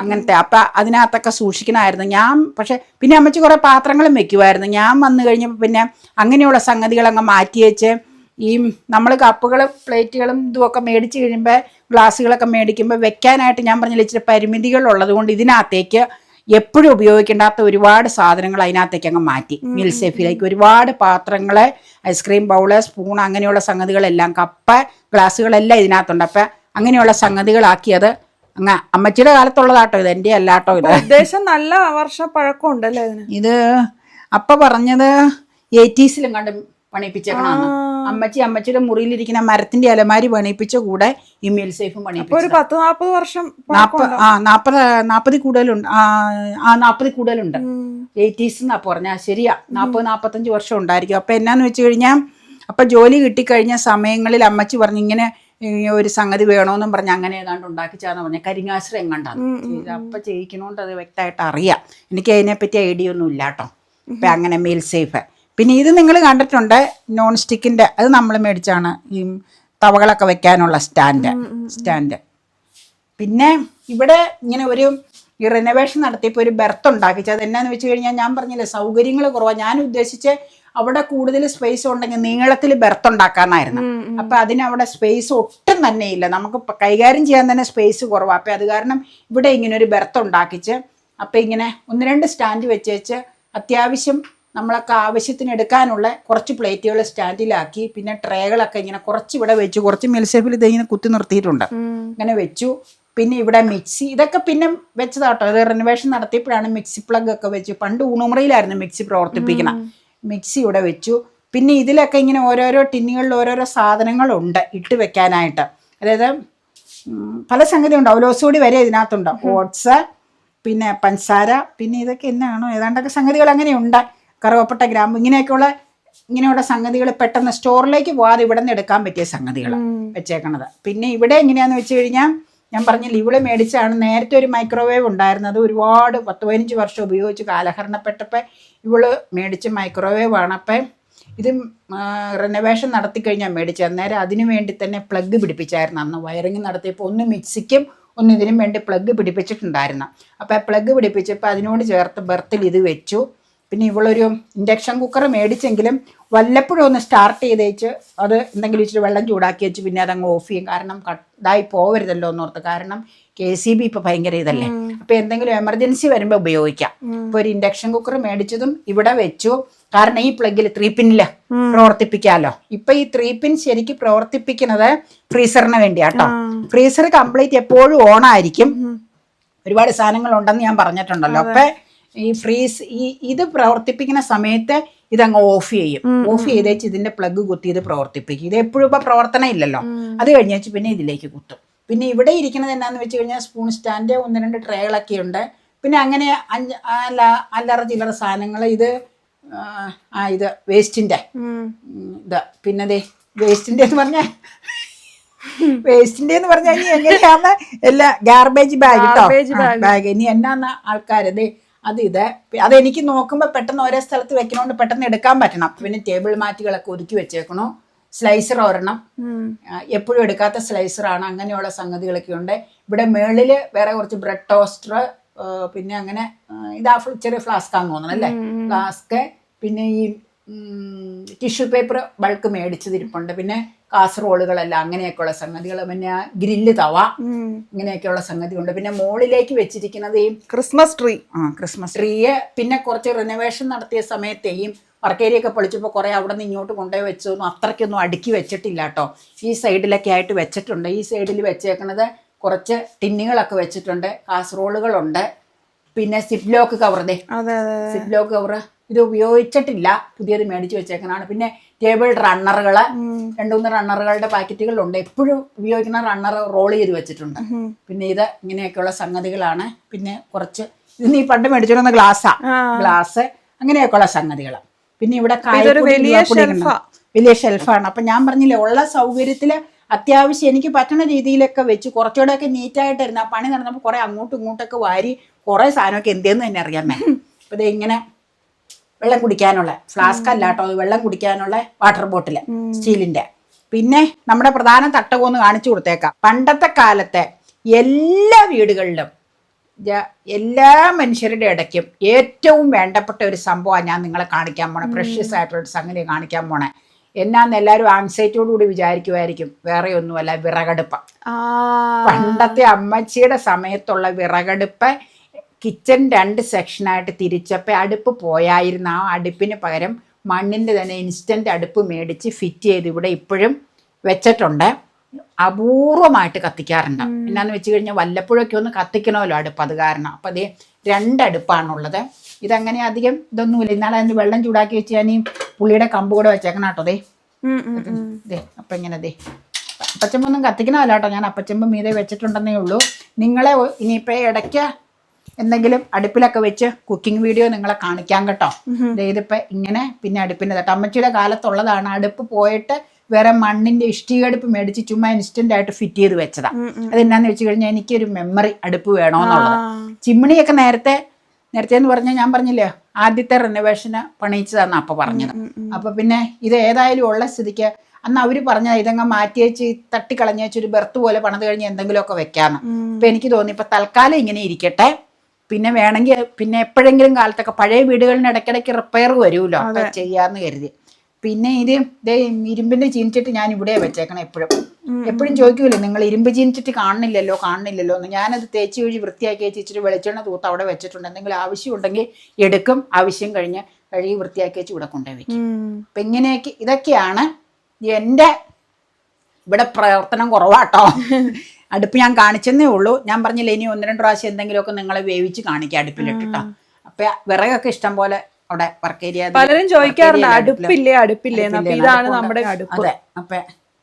അങ്ങനത്തെ. അപ്പൊ അതിനകത്തൊക്കെ സൂക്ഷിക്കണമായിരുന്നു. ഞാൻ പക്ഷെ പിന്നെ അമ്മച്ചി കുറെ പാത്രങ്ങളും വെക്കുമായിരുന്നു. ഞാൻ വന്നു കഴിഞ്ഞപ്പോൾ പിന്നെ അങ്ങനെയുള്ള സംഗതികൾ അങ്ങ് മാറ്റി വെച്ച് ഈ നമ്മൾ കപ്പുകളും പ്ലേറ്റുകളും ഇതുമൊക്കെ മേടിച്ച് കഴിയുമ്പോൾ ഗ്ലാസ്സുകളൊക്കെ മേടിക്കുമ്പോൾ വെക്കാനായിട്ട് ഞാൻ പറഞ്ഞില്ല ഇച്ചിരി പരിമിതികൾ ഉള്ളത് കൊണ്ട് ഇതിനകത്തേക്ക് എപ്പോഴും ഉപയോഗിക്കേണ്ടാത്ത ഒരുപാട് സാധനങ്ങൾ അതിനകത്തേക്ക് അങ്ങ് മാറ്റി. മീൽ സേഫിലേക്ക് ഒരുപാട് പാത്രങ്ങൾ ഐസ്ക്രീം ബൗൾ സ്പൂൺ അങ്ങനെയുള്ള സംഗതികളെല്ലാം കപ്പ് ഗ്ലാസ്സുകളെല്ലാം ഇതിനകത്തുണ്ട്. അപ്പം അങ്ങനെയുള്ള സംഗതികളാക്കിയത് അങ്ങ് അമ്മച്ചിയുടെ കാലത്തുള്ളതാട്ടോ ഇത് എന്റെ അല്ലാട്ടോ ഇത്. ഉദ്ദേശം നല്ല വർഷ പഴക്കം ഉണ്ടല്ലേ ഇത് അപ്പ പറഞ്ഞത് എയ്റ്റീസിലും കണ്ട് പണിയിപ്പിച്ചേക്കണമെന്ന് അമ്മച്ചി അമ്മച്ചിയുടെ മുറിയിലിരിക്കുന്ന മരത്തിന്റെ അലമാരി പണിയിപ്പിച്ച കൂടെ ഈ മീൽ സേഫും പണിയിപ്പിച്ചു ഒരു പത്ത് നാപ്പത് വർഷം നാപ്പ ആ നാപ്പത് നാപ്പതിൽ കൂടുതലുണ്ട്. ആ നാപ്പതിൽ കൂടുതലുണ്ട്. എയ്റ്റീസ് എന്നാ പറഞ്ഞാൽ ശരിയാ. നാൽപ്പത് നാൽപ്പത്തഞ്ച് വർഷം ഉണ്ടായിരിക്കും. അപ്പം എന്നാന്ന് വെച്ച് കഴിഞ്ഞാൽ അപ്പം ജോലി കിട്ടിക്കഴിഞ്ഞ സമയങ്ങളിൽ അമ്മച്ചി പറഞ്ഞു ഇങ്ങനെ ഒരു സംഗതി വേണമെന്നും പറഞ്ഞ് അങ്ങനെ ഏതാണ്ട് ഉണ്ടാക്കിച്ചാന്ന് പറഞ്ഞ കരിങ്ങാശ്രം എങ്ങാണ്ടാണ് അപ്പം ചെയ്യിക്കണോണ്ട് അത് വ്യക്തമായിട്ട് അറിയാം. എനിക്ക് അതിനെപ്പറ്റി ഐഡിയ ഒന്നും ഇല്ല കേട്ടോ അപ്പം അങ്ങനെ മീൽ സേഫ് പിന്നെ ഇത് നിങ്ങൾ കണ്ടിട്ടുണ്ട് നോൺ സ്റ്റിക്കിന്റെ അത് നമ്മൾ മേടിച്ചാണ് ഈ തവകളൊക്കെ വെക്കാനുള്ള സ്റ്റാൻഡ്. സ്റ്റാൻഡ്. പിന്നെ ഇവിടെ ഇങ്ങനെ ഒരു ഈ റിനോവേഷൻ നടത്തിയപ്പോൾ ഒരു ബെർത്ത് ഉണ്ടാക്കിച്ചു. അത് എന്നാന്ന് വെച്ച് കഴിഞ്ഞാൽ ഞാൻ പറഞ്ഞില്ലേ സൗകര്യങ്ങൾ കുറവാണ് ഞാൻ ഉദ്ദേശിച്ച് അവിടെ കൂടുതൽ സ്പേസ് ഉണ്ടെങ്കിൽ നീളത്തിൽ ബെർത്ത് ഉണ്ടാക്കാനായിരുന്നു. അപ്പൊ അതിനവിടെ സ്പേസ് ഒട്ടും തന്നെ ഇല്ല. നമുക്ക് കൈകാര്യം ചെയ്യാൻ തന്നെ സ്പേസ് കുറവാണ് അപ്പൊ അത് കാരണം ഇവിടെ ഇങ്ങനെ ഒരു ബെർത്ത് ഉണ്ടാക്കിച്ച് അപ്പൊ ഇങ്ങനെ ഒന്ന് രണ്ട് സ്റ്റാൻഡ് വെച്ച് വെച്ച് അത്യാവശ്യം നമ്മളൊക്കെ ആവശ്യത്തിന് എടുക്കാനുള്ള കുറച്ച് പ്ലേറ്റുകൾ സ്റ്റാൻഡിലാക്കി പിന്നെ ട്രേകളൊക്കെ ഇങ്ങനെ കുറച്ച് ഇവിടെ വെച്ചു. കുറച്ച് മെൽസേഫിൽ ഇത് ഇങ്ങനെ കുത്തി നിർത്തിയിട്ടുണ്ട്. ഇങ്ങനെ വെച്ചു. പിന്നെ ഇവിടെ മിക്സി ഇതൊക്കെ പിന്നെ വെച്ചതാട്ടോ ഇത് റിനോവേഷൻ നടത്തിയപ്പോഴാണ് മിക്സി പ്ലഗ് ഒക്കെ വെച്ചു പണ്ട് ഊണുമുറയിലായിരുന്നു മിക്സി പ്രവർത്തിപ്പിക്കണം. മിക്സി ഇവിടെ വെച്ചു. പിന്നെ ഇതിലൊക്കെ ഇങ്ങനെ ഓരോരോ ടിന്നുകളിൽ ഓരോരോ സാധനങ്ങളുണ്ട് ഇട്ട് വെക്കാനായിട്ട്. അതായത് പല സംഗതി ഉണ്ട് അവലോസുകൂടി വരെ ഇതിനകത്തുണ്ട്. ഓട്സ് പിന്നെ പഞ്ചസാര പിന്നെ ഇതൊക്കെ എന്നാണോ? ഏതാണ്ടൊക്കെ സംഗതികൾ അങ്ങനെയുണ്ട്. കറുവപ്പട്ട ഗ്രാമ്പ് ഇങ്ങനെയൊക്കെയുള്ള ഇങ്ങനെയുള്ള സംഗതികൾ പെട്ടെന്ന് സ്റ്റോറിലേക്ക് പോകാതെ ഇവിടെ നിന്ന് എടുക്കാൻ പറ്റിയ സംഗതികൾ വെച്ചേക്കണത്. പിന്നെ ഇവിടെ എങ്ങനെയാന്ന് വെച്ച് കഴിഞ്ഞാൽ ഞാൻ പറഞ്ഞില്ല ഇവിടെ മേടിച്ചാണ് നേരത്തെ ഒരു മൈക്രോവേവ് ഉണ്ടായിരുന്നത്. ഒരുപാട് പത്ത് പതിനഞ്ച് വർഷം ഉപയോഗിച്ച് കാലഹരണപ്പെട്ടപ്പോൾ ഇവൾ മേടിച്ച മൈക്രോവേവ് ആണ്. അപ്പം ഇത് റിനോവേഷൻ നടത്തി കഴിഞ്ഞാൽ മേടിച്ച അന്നേരം അതിനു വേണ്ടി തന്നെ പ്ലഗ് പിടിപ്പിച്ചായിരുന്നു. അന്ന് വയറിങ് നടത്തിയപ്പോൾ ഒന്ന് മിക്സിക്കും ഒന്ന് ഇതിനും വേണ്ടി പ്ലഗ് പിടിപ്പിച്ചിട്ടുണ്ടായിരുന്നു. അപ്പോൾ ആ പ്ലഗ് പിടിപ്പിച്ചപ്പോൾ അതിനോട് ചേർത്ത് ബർത്തിൽ ഇത് വെച്ചു. പിന്നെ ഇവളൊരു ഇൻഡക്ഷൻ കുക്കർ മേടിച്ചെങ്കിലും വല്ലപ്പോഴും ഒന്ന് സ്റ്റാർട്ട് ചെയ്ത് വെച്ച് അത് എന്തെങ്കിലും ഇച്ചിരി വെള്ളം ചൂടാക്കി വെച്ച് പിന്നെ അതങ്ങ് ഓഫ് ചെയ്യും. കാരണം കട്ടായി പോവരുതല്ലോ എന്നോർത്ത്. കാരണം കെ സി ബി ഇപ്പൊ ഭയങ്കര ഇതല്ലേ? അപ്പൊ എന്തെങ്കിലും എമർജൻസി വരുമ്പോൾ ഉപയോഗിക്കാം. ഇപ്പൊ ഒരു ഇൻഡക്ഷൻ കുക്കർ മേടിച്ചതും ഇവിടെ വെച്ചു. കാരണം ഈ പ്ലഗിൽ ത്രീ പിന്നിൽ പ്രവർത്തിപ്പിക്കാമല്ലോ ഇപ്പൊ ഈ ത്രീ പിൻ ശരിക്ക് പ്രവർത്തിപ്പിക്കുന്നത് ഫ്രീസറിന് വേണ്ടിയാട്ടോ. ഫ്രീസർ കംപ്ലീറ്റ് എപ്പോഴും ഓൺ ആയിരിക്കും. ഒരുപാട് സാധനങ്ങൾ ഉണ്ടെന്ന് ഞാൻ പറഞ്ഞിട്ടുണ്ടല്ലോ. അപ്പൊ ഈ ഫ്രീസ് ഈ ഇത് പ്രവർത്തിപ്പിക്കുന്ന സമയത്ത് ഇതങ്ങ് ഓഫ് ചെയ്യും. ഓഫ് ചെയ്തേച്ച് ഇതിന്റെ പ്ലഗ് കുത്തി ഇത് പ്രവർത്തിപ്പിക്കും. ഇത് എപ്പോഴും ഇപ്പൊ പ്രവർത്തനം ഇല്ലല്ലോ. അത് കഴിഞ്ഞേച്ച് പിന്നെ ഇതിലേക്ക് കുത്തും. പിന്നെ ഇവിടെ ഇരിക്കുന്നത് എന്നാന്ന് വെച്ച് കഴിഞ്ഞാൽ സ്പൂൺ സ്റ്റാൻഡ് ഒന്ന് രണ്ട് ട്രേകളൊക്കെ ഉണ്ട്. പിന്നെ അങ്ങനെ അഞ്ച് അല്ല അല്ലറ ചില്ലറ സാധനങ്ങൾ ഇത് ആ, ഇത് വേസ്റ്റിന്റെ ഇതാ. പിന്നെ ദേ വേസ്റ്റിന്റെ എന്ന് പറഞ്ഞാൽ വേസ്റ്റിന്റെ എന്ന് പറഞ്ഞാൽ ഇനി എങ്ങനെയാന്ന്? എല്ലാ ഗാർബേജ് ബാഗ് കേട്ടോ ബാഗ് ഇനി എന്നാന്ന് ആൾക്കാർ ദേ അത് ഇത് അതെനിക്ക് നോക്കുമ്പോൾ പെട്ടെന്ന് ഓരോ സ്ഥലത്ത് വെക്കണോണ്ട് പെട്ടെന്ന് എടുക്കാൻ പറ്റണം. പിന്നെ ടേബിൾ മാറ്റുകളൊക്കെ ഒരുക്കി വെച്ചേക്കണോ. സ്ലൈസർ ഒരെണ്ണം. എപ്പോഴും എടുക്കാത്ത സ്ലൈസർ ആണ്. അങ്ങനെയുള്ള സംഗതികളൊക്കെ ഉണ്ട്. ഇവിടെ മേളിൽ വേറെ കുറച്ച് ബ്രെഡ് ടോസ്റ്റർ പിന്നെ അങ്ങനെ ഇതാ ചെറിയ ഫ്ലാസ്ക് ആണെന്ന് തോന്നണം അല്ലേ ഫ്ലാസ്ക് പിന്നെ ഈ ടിഷ്യൂ പേപ്പർ ബൾക്ക് മേടിച്ചതിരിപ്പുണ്ട്. പിന്നെ കാസറോളുകളെല്ലാം അങ്ങനെയൊക്കെയുള്ള സംഗതികൾ. പിന്നെ ഗ്രില്ല് തവ. ഇങ്ങനെയൊക്കെയുള്ള സംഗതി ഉണ്ട് പിന്നെ മുകളിലേക്ക് വെച്ചിരിക്കുന്നത് ഈ ക്രിസ്മസ് ട്രീ. ആ ക്രിസ്മസ് ട്രീയെ പിന്നെ കുറച്ച് റിനോവേഷൻ നടത്തിയ സമയത്തെയും വർക്കേരിയൊക്കെ പൊളിച്ചപ്പോൾ കുറേ അവിടെ നിന്ന് ഇങ്ങോട്ട് കൊണ്ടുപോയി വെച്ചൊന്നും അത്രയ്ക്കൊന്നും അടുക്കി വെച്ചിട്ടില്ല കേട്ടോ ഈ സൈഡിലൊക്കെ ആയിട്ട് വെച്ചിട്ടുണ്ട്. ഈ സൈഡിൽ വെച്ചേക്കണത് കുറച്ച് ടിന്നുകളൊക്കെ വെച്ചിട്ടുണ്ട്. കാസറോളുകളുണ്ട് പിന്നെ സിപ്ലോക്ക് ലോക്ക് ദേ. അതെ അതെ സിപ്പ് ലോക്ക് കവർ ഇത് ഉപയോഗിച്ചിട്ടില്ല പുതിയത് മേടിച്ച് വെച്ചേക്കണാണ് പിന്നെ ടേബിൾ റണ്ണറുകൾ രണ്ടു മൂന്ന് റണ്ണറുകളുടെ പാക്കറ്റുകളുണ്ട്. എപ്പോഴും ഉപയോഗിക്കുന്ന റണ്ണർ റോൾ ചെയ്ത് വെച്ചിട്ടുണ്ട്. പിന്നെ ഇത് ഇങ്ങനെയൊക്കെയുള്ള സംഗതികളാണ്. പിന്നെ കുറച്ച് ഇത് നീ പണ്ട് മേടിച്ചിരുന്ന ഗ്ലാസ്സാ. ഗ്ലാസ് അങ്ങനെയൊക്കെയുള്ള സംഗതികൾ പിന്നെ ഇവിടെ വലിയ. ഷെൽഫാണ്. അപ്പൊ ഞാൻ പറഞ്ഞില്ലേ ഉള്ള സൗകര്യത്തിൽ അത്യാവശ്യം എനിക്ക് പറ്റുന്ന രീതിയിലൊക്കെ വെച്ച് കുറച്ചുകൂടെയൊക്കെ ആ പണി നടന്നപ്പോൾ കുറെ അങ്ങോട്ടും ഇങ്ങോട്ടൊക്കെ വാരി കുറെ സാധനമൊക്കെ എന്തേന്ന് തന്നെ അറിയാൻ മേല. അപ്പൊ ഇത് ഇങ്ങനെ വെള്ളം കുടിക്കാനുള്ള ഫ്ലാസ്ക് അല്ലാട്ടോ വെള്ളം കുടിക്കാനുള്ള വാട്ടർ ബോട്ടിൽ സ്റ്റീലിന്റെ. പിന്നെ നമ്മുടെ പ്രധാന തട്ടകമൊന്ന് കാണിച്ചു കൊടുത്തേക്കാം. പണ്ടത്തെ കാലത്തെ എല്ലാ വീടുകളിലും എല്ലാ മനുഷ്യരുടെ ഇടയ്ക്കും ഏറ്റവും വേണ്ടപ്പെട്ട ഒരു സംഭവമാണ് ഞാൻ നിങ്ങളെ കാണിക്കാൻ പോണേ. പ്രഷ്യസ് ആയിട്ടുള്ള ഒരു സംഗതി കാണിക്കാൻ പോണേ. എന്നാന്ന് എല്ലാവരും ആങ്സൈറ്റിയോടുകൂടി വിചാരിക്കുമായിരിക്കും വേറെ ഒന്നുമല്ല വിറകടുപ്പ്. പണ്ടത്തെ അമ്മച്ചിയുടെ സമയത്തുള്ള വിറകടുപ്പ് കിച്ചൺ രണ്ട് സെക്ഷനായിട്ട് തിരിച്ചപ്പോൾ അടുപ്പ് പോയായിരുന്നു ആ അടുപ്പിന് പകരം മണ്ണിന്റെ തന്നെ ഇൻസ്റ്റന്റ് അടുപ്പ് മേടിച്ച് ഫിറ്റ് ചെയ്ത് ഇവിടെ ഇപ്പോഴും വെച്ചിട്ടുണ്ട്. അപൂർവമായിട്ട് കത്തിക്കാറുണ്ട്. എന്നാന്ന് വെച്ച് കഴിഞ്ഞാൽ വല്ലപ്പോഴൊക്കെ ഒന്ന് കത്തിക്കണമല്ലോ അടുപ്പ്. അത് കാരണം അപ്പം അതേ രണ്ടടുപ്പാണുള്ളത് ഇതങ്ങനെ അധികം ഇതൊന്നുമില്ല. ഇന്നാളെ അതിന് വെള്ളം ചൂടാക്കി വെച്ച് ഞാൻ ഈ പുള്ളിയുടെ കമ്പ് കൂടെ വെച്ചേക്കണം കേട്ടോ ഉം. ദേ അപ്പം ഇങ്ങനെ ദേ. അപ്പച്ചമ്പൊന്നും കത്തിക്കണമല്ലോ കേട്ടോ. ഞാൻ അപ്പച്ചമ്പ് മീതെ വെച്ചിട്ടുണ്ടെന്നേ ഉള്ളൂ. നിങ്ങളെ ഇനിയിപ്പോൾ ഇടയ്ക്ക് എന്തെങ്കിലും അടുപ്പിലൊക്കെ വെച്ച് കുക്കിംഗ് വീഡിയോ നിങ്ങളെ കാണിക്കാൻ കേട്ടോ. ദേ ഇതിപ്പോൾ ഇങ്ങനെ പിന്നെ അടുപ്പിന്റെ തട്ട്. അമ്മച്ചിയുടെ കാലത്തുള്ളതാണ് അടുപ്പ് പോയിട്ട് വേറെ മണ്ണിന്റെ ഇഷ്ടീ അടുപ്പ് മേടിച്ച് ചുമ്മാ ഇൻസ്റ്റന്റ് ആയിട്ട് ഫിറ്റ് ചെയ്ത് വെച്ചതാ. അതെന്നാന്ന് വെച്ച് കഴിഞ്ഞാൽ എനിക്കൊരു മെമ്മറി അടുപ്പ് വേണോന്നുള്ളത്. ചിമ്മിണിയൊക്കെ നേരത്തെ നേരത്തെ എന്ന് പറഞ്ഞാൽ ഞാൻ പറഞ്ഞില്ലേ ആദ്യത്തെ റിനോവേഷന് പണിയിച്ചതാണ് അപ്പൊ പറഞ്ഞത്. അപ്പൊ പിന്നെ ഇത് ഏതായാലും ഉള്ള സ്ഥിതിക്ക് അന്ന് അവർ പറഞ്ഞ ഇതങ്ങ് മാറ്റിയേച്ച് തട്ടിക്കളഞ്ഞേച്ച് തട്ടിക്കളഞ്ഞ ഒരു ബെർത്ത് പോലെ പണിത് കഴിഞ്ഞ് എന്തെങ്കിലുമൊക്കെ വെക്കാന്ന്. ഇപ്പൊ എനിക്ക് തോന്നി ഇപ്പൊ തൽക്കാലം ഇങ്ങനെ ഇരിക്കട്ടെ. പിന്നെ വേണമെങ്കിൽ പിന്നെ എപ്പോഴെങ്കിലും കാലത്തൊക്കെ പഴയ വീടുകളിന് ഇടയ്ക്കിടയ്ക്ക് റിപ്പയർ വരുമല്ലോ. അത്. ചെയ്യാന്ന് കരുതി. പിന്നെ ഇത് ദേ ഇരുമ്പിന്റെ ചീനിച്ചിട്ട് ഞാൻ ഇവിടെ വെച്ചേക്കണം എപ്പോഴും. എപ്പോഴും ചോദിക്കൂലേ നിങ്ങൾ ഇരുമ്പ് ചീനിച്ചിട്ട് കാണുന്നില്ലല്ലോ കാണുന്നില്ലല്ലോ എന്ന്. ഞാനത് തേച്ച് കഴിഞ്ഞ് വൃത്തിയാക്കി വെച്ച് ഇച്ചിരി വെളിച്ചെണ്ണ തൂത്ത് അവിടെ വെച്ചിട്ടുണ്ട്. എന്തെങ്കിലും ആവശ്യം ഉണ്ടെങ്കിൽ എടുക്കും. ആവശ്യം കഴിഞ്ഞ് കഴുകി വൃത്തിയാക്കി വെച്ച് ഇവിടെ കൊണ്ടുപോയി വെക്കും. അപ്പം ഇങ്ങനെയൊക്കെ ഇതൊക്കെയാണ് എന്റെ ഇവിടെ പ്രവർത്തനം കുറവാട്ടോ. അടുപ്പ് ഞാൻ കാണിച്ചെന്നേ ഉള്ളൂ. ഞാൻ പറഞ്ഞില്ല ഇനി ഒന്ന് രണ്ട് പ്രാവശ്യം എന്തെങ്കിലുമൊക്കെ നിങ്ങളെ വേവിച്ച് കാണിക്കാം അടുപ്പിലിട്ടിട്ടാ. അപ്പൊ വിറകൊക്കെ ഇഷ്ടം പോലെ അവിടെ വർക്ക് ഏരിയ പലരും ചോദിക്കാറുണ്ട് അടുപ്പില്ലേ അടുപ്പില്ലേ. ഇതാണ് നമ്മുടെ അടുപ്പ് അതെ അപ്പൊ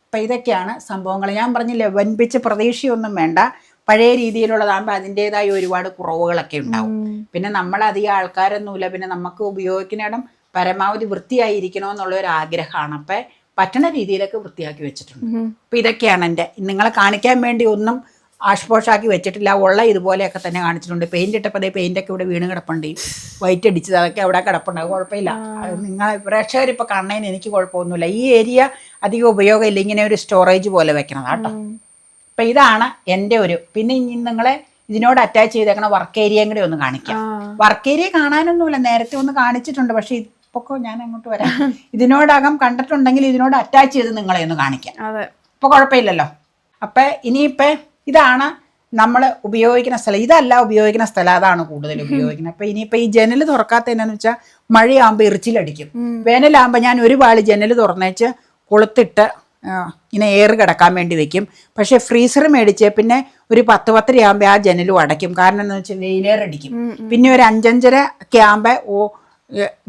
അപ്പൊ ഇതൊക്കെയാണ് സംഭവങ്ങൾ. ഞാൻ പറഞ്ഞില്ലേ വൻപിച്ച് പ്രതീക്ഷയൊന്നും വേണ്ട. പഴയ രീതിയിലുള്ളതാകുമ്പോൾ അതിന്റെതായ ഒരുപാട് കുറവുകളൊക്കെ ഉണ്ടാവും. പിന്നെ നമ്മൾ അധികം ആൾക്കാരൊന്നുമില്ല. പിന്നെ നമുക്ക് ഉപയോഗിക്കുന്നിടം പരമാവധി വൃത്തിയായിരിക്കണമെന്നുള്ള ഒരു ആഗ്രഹമാണ് അപ്പൊ പറ്റണ രീതിയിലൊക്കെ വൃത്തിയാക്കി വെച്ചിട്ടുണ്ട്. അപ്പൊ ഇതൊക്കെയാണ് എന്റെ നിങ്ങളെ കാണിക്കാൻ വേണ്ടി ഒന്നും ആഷ്പോഷാക്കി വെച്ചിട്ടില്ല. ഉള്ള ഇതുപോലെയൊക്കെ തന്നെ കാണിച്ചിട്ടുണ്ട്. പെയിന്റ് ഇട്ടപ്പോൾ പെയിന്റ് ഒക്കെ ഇവിടെ വീണ് കിടപ്പുണ്ട്. വൈറ്റ് അടിച്ചത് അതൊക്കെ അവിടെ കിടപ്പുണ്ട്. കുഴപ്പമില്ല. നിങ്ങൾ പ്രേക്ഷകർ ഇപ്പൊ കാണുന്നതിന് എനിക്ക് കുഴപ്പമൊന്നുമില്ല. ഈ ഏരിയ അധികം ഉപയോഗമില്ല ഇങ്ങനെ ഒരു സ്റ്റോറേജ് പോലെ വെക്കണം കേട്ടോ. അപ്പൊ ഇതാണ് എന്റെ ഒരു പിന്നെ ഇനി നിങ്ങളെ ഇതിനോട് അറ്റാച്ച് ചെയ്തേക്കണ വർക്ക് ഏരിയയും കൂടി ഒന്ന് കാണിക്കാം. വർക്ക് ഏരിയ കാണാനൊന്നുമില്ല. നേരത്തെ ഒന്ന് കാണിച്ചിട്ടുണ്ട്. പക്ഷെ ഇപ്പൊക്കെ ഞാൻ അങ്ങോട്ട് വരാം. ഇതിനോടകം കണ്ടിട്ടുണ്ടെങ്കിൽ ഇതിനോട് അറ്റാച്ച് ചെയ്ത് നിങ്ങളെ ഒന്ന് കാണിക്കാം. അതെ. ഇപ്പൊ കുഴപ്പമില്ലല്ലോ. അപ്പൊ ഇനിയിപ്പോ ഇതാണ് നമ്മൾ ഉപയോഗിക്കുന്ന സ്ഥലം. ഇതല്ല ഉപയോഗിക്കുന്ന സ്ഥലം. അതാണ് കൂടുതൽ ഉപയോഗിക്കുന്നത്. അപ്പൊ ഇനിയിപ്പോ ഈ ജനൽ തുറക്കാത്ത എന്നാന്ന് വെച്ചാൽ മഴയാകുമ്പോൾ ഇറിച്ചിലടിക്കും. വേനലാകുമ്പോൾ ഞാൻ ഒരു പാളി ജനൽ തുറന്നേച്ച് കൊളുത്തിട്ട് ഇങ്ങനെ എയർ കിടക്കാൻ വേണ്ടി വെക്കും. പക്ഷെ ഫ്രീസർ മേടിച്ച് പിന്നെ ഒരു പത്ത് പത്തര ആകുമ്പോൾ ആ ജനലും അടയ്ക്കും. കാരണം എന്താ വെച്ചാൽ വെയിലേറടിക്കും. പിന്നെ ഒരു അഞ്ചഞ്ചര ഒക്കെ ആകുമ്പോൾ ഓ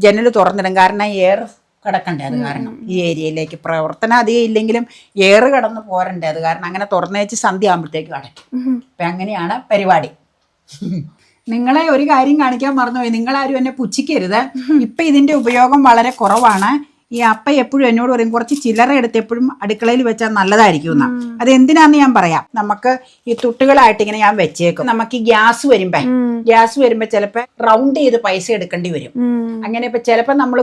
ജനൽ തുറന്നിടും. കാരണം എയർ കിടക്കണ്ടേ അത് കാരണം. ഈ ഏരിയയിലേക്ക് പ്രവർത്തനം അധികം ഇല്ലെങ്കിലും എയർ കടന്ന് പോരണ്ടേ അത് കാരണം. അങ്ങനെ തുറന്നേച്ച് സന്ധ്യ ആകുമ്പോഴത്തേക്കും അടയ്ക്കും അപ്പം അങ്ങനെയാണ് പരിപാടി. നിങ്ങളെ ഒരു കാര്യം കാണിക്കാൻ മറന്നുപോയി. നിങ്ങളാരും എന്നെ പുച്ഛിക്കരുത്. ഇപ്പം ഇതിന്റെ ഉപയോഗം വളരെ കുറവാണ്. ഈ അപ്പ എപ്പോഴും എന്നോട് പറയും കുറച്ച് ചില്ലറ എടുത്ത് എപ്പോഴും അടുക്കളയിൽ വെച്ചാൽ നല്ലതായിരിക്കും എന്നാ. അത് എന്തിനാന്ന് ഞാൻ പറയാം? നമുക്ക് ഈ തുട്ടുകളായിട്ട് ഇങ്ങനെ ഞാൻ വെച്ചേക്കും. നമുക്ക് ഈ ഗ്യാസ് വരുമ്പോ ഗ്യാസ് വരുമ്പോ ചിലപ്പോ റൗണ്ട് ചെയ്ത് പൈസ എടുക്കേണ്ടി വരും. അങ്ങനെ ഇപ്പൊ ചിലപ്പോ നമ്മൾ